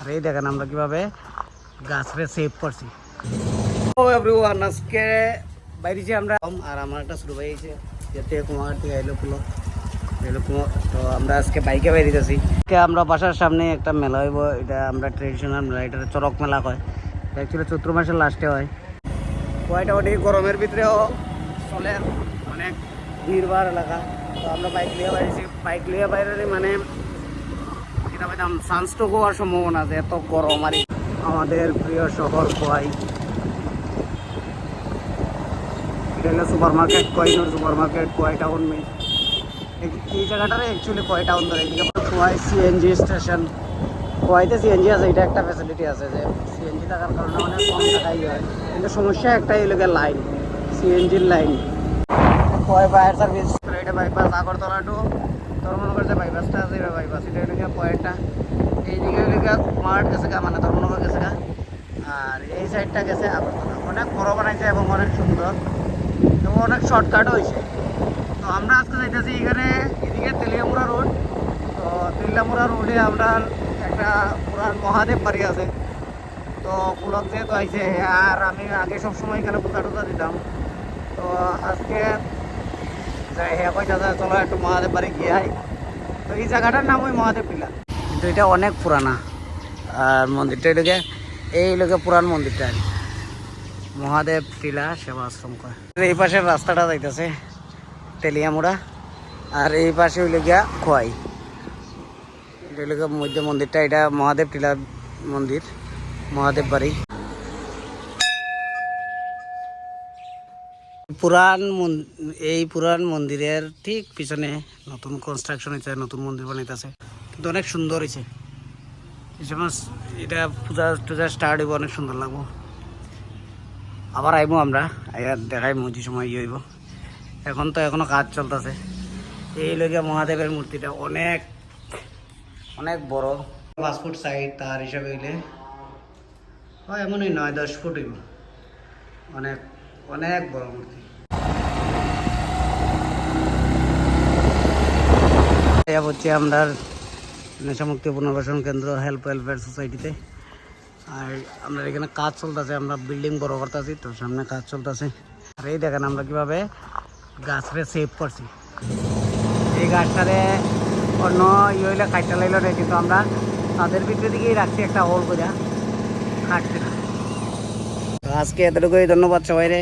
আর এই দেখেন আমরা কীভাবে গাছরে সেভ করছি। ও আজকে বাইরেছি আমরা আর আমার একটা শুরু হয়ে গেছে যেতে কুমার থেকে এলো পুলো তো আমরা আজকে বাইকে আজকে আমরা বাসার সামনে একটা মেলা হইব, এটা আমরা মেলা, এটা মেলা লাস্টে হয়। অনেক গরমের ভিতরেও চলে, অনেক এলাকা। তো আমরা বাইক বাইরেছি বাইক বাইরে মানে আছে আমাদের প্রিয় শহর কোয়াই এটা হলো সুপার মার্কেট কোয়াইনোর সুপার মার্কেট টাউন মে এই- জায়গাটারে অ্যাকচুয়ালি কোয়াই টাউন ধরে এদিকে সিএনজি স্টেশন কোয়াইতে সিএনজি আছে এটা একটা ফ্যাসিলিটি আছে যে সিএনজি থাকার কারণে অনেক কম টাকাই হয়। কিন্তু সমস্যা একটাই এলাকার লাইন সিএনজির লাইন কয় fire service bypass Agartala to যে বাইপাসটা আছে, এটা বাইপাস এটা এলাকা কয়েকটা এইদিকে এলাকা মার্ট গেছে গা মানে গেছে গা। আর এই সাইডটা গেছে আগরতলা। অনেক বড় এবং অনেক সুন্দর। এবং অনেক শর্টকাটও হয়েছে তো আমরা আজকে যাইতেছি এখানে এদিকে তেলিয়ামুড়া রোড তো তেলিয়ামুড়া রোডে আমরা একটা পুরান মহাদেব বাড়ি আছে। তো পুলক যেহেতু আইছে, আর আমি আগে সবসময় এখানে পূজা টুজা দিতাম। তো আজকে মহাদেব বাড়ি গিয়ে তো এই জায়গাটার নাম ওই মহাদেব টিলা কিন্তু এটা অনেক পুরানা। আর মন্দিরটা এটাকে, এই লোকে পুরান মন্দিরটা। আর। মহাদেব টিলা সেবা আশ্রম কয় এই পাশের রাস্তাটা যাইতেছে, তেলিয়ামুড়া। আর এই পাশে হইলে গিয়া খোয়াই। এটা হইলে মধ্য মন্দিরটা, এটা মহাদেব টিলা মন্দির, মহাদেব বাড়ি। পুরান এই পুরান মন্দিরের ঠিক পিছনে নতুন কনস্ট্রাকশন হয়েছে নতুন মন্দির বানাইতেছে। কিন্তু অনেক সুন্দর হয়েছে এটা পূজা টুজা স্টার্ট হইব, অনেক সুন্দর লাগবো। আবার আইবো আমরা দেখাইবো যে সময় ইয়ে হইব। এখন তো এখনও কাজ চলতেছে। এই লোকে মহাদেবের মূর্তিটা অনেক অনেক বড়। পাঁচ ফুট সাইড তার হিসাবে হইলে, হয় এমনই নয়, দশ ফুট হইব। অনেক অনেক বড় মূর্তি। হচ্ছে আমরা নেশামুক্তি পুনর্বাসন কেন্দ্র হেল্প ওয়েলফেয়ার সোসাইটিতে। আর আমরা এখানে কাজ চলতেছে, আমরা বিল্ডিং বড় করতেছি, তো সামনে কাজ চলতেছে। আর এই দেখেন আমরা কীভাবে গাছরে সেভ করছি। এই গাছটারে অন্য ইয়ে হইলে কাটটা লাইল না কিন্তু আমরা তাদের ভিতরে দিকেই রাখছি একটা হোল করে কাটতে। না আজকে এতটুকুই, ধন্যবাদ সবাই রে